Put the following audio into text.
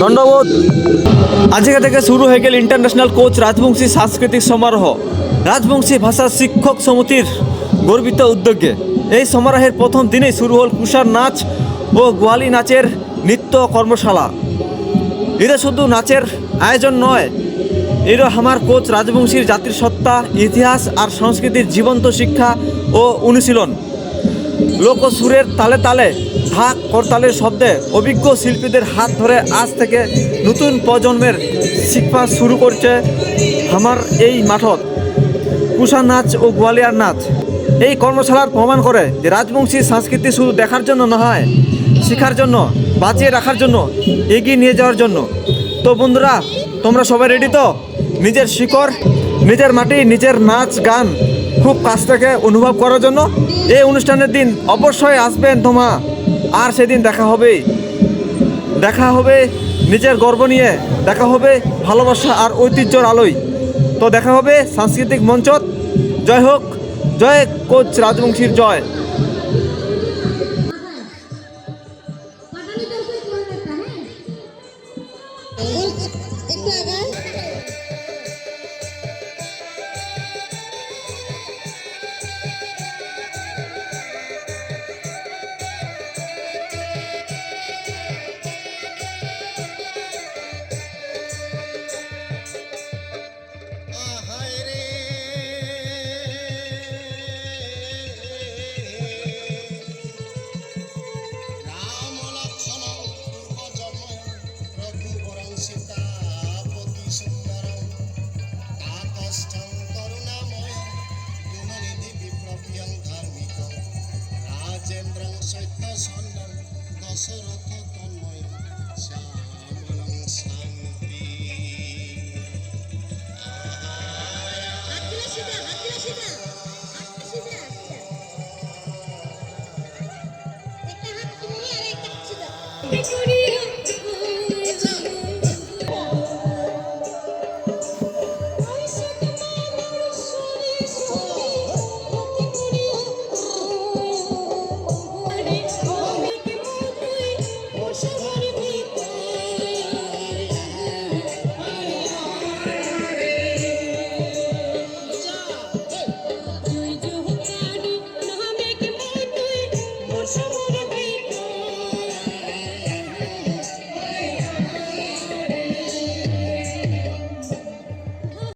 দণ্ডবোধ। আজকে থেকে শুরু হয়ে গেল ইন্টারন্যাশনাল কোচ রাজবংশী সাংস্কৃতিক সমারোহ। রাজবংশী ভাষা শিক্ষক সমিতির গর্বিত উদ্যোগে এই সমারোহের প্রথম দিনেই শুরু হল কুষার নাচ ও গোয়ালি নাচের নৃত্য কর্মশালা। এরা শুধু নাচের আয়োজন নয় এরা আমার কোচ রাজবংশীর জাতির সত্তা, ইতিহাস আর সংস্কৃতির জীবন্ত শিক্ষা ও অনুশীলন। লোক সুরের তালে তালে ঢাক করতালের শব্দে অভিজ্ঞ শিল্পীদের হাত ধরে আজ থেকে নতুন প্রজন্মের শিক্ষা শুরু করছে আমার এই মাঠত। কুষা নাচ ও গোয়ালিয়ার নাচ। এই কর্মশালার প্রমাণ করে যে রাজবংশী সংস্কৃতি শুধু দেখার জন্য নয়, শেখার জন্য, বাঁচিয়ে রাখার জন্য, এগিয়ে নিয়ে যাওয়ার জন্য। তো বন্ধুরা, তোমরা সবাই রেডি তো? নিজের শিকড়, নিজের মাটি, নিজের নাচ গান খুব কাছ থেকে অনুভব করার জন্য। এই অনুষ্ঠানের দিন অবশ্যই আসবেন তোমা আর সেদিন দেখা হবে। দেখা হবে নিজের গর্ব নিয়ে। দেখা হবে ভালোবাসা আর ঐতিহ্যর আলোয়। তো দেখা হবে সাংস্কৃতিক মঞ্চত জয় হোক, জয় কোচ রাজবংশীর জয়। একটা হ্যাঁ দশরথ তন্ময় শ্যামলং শান্তি হাতগুলো সিধা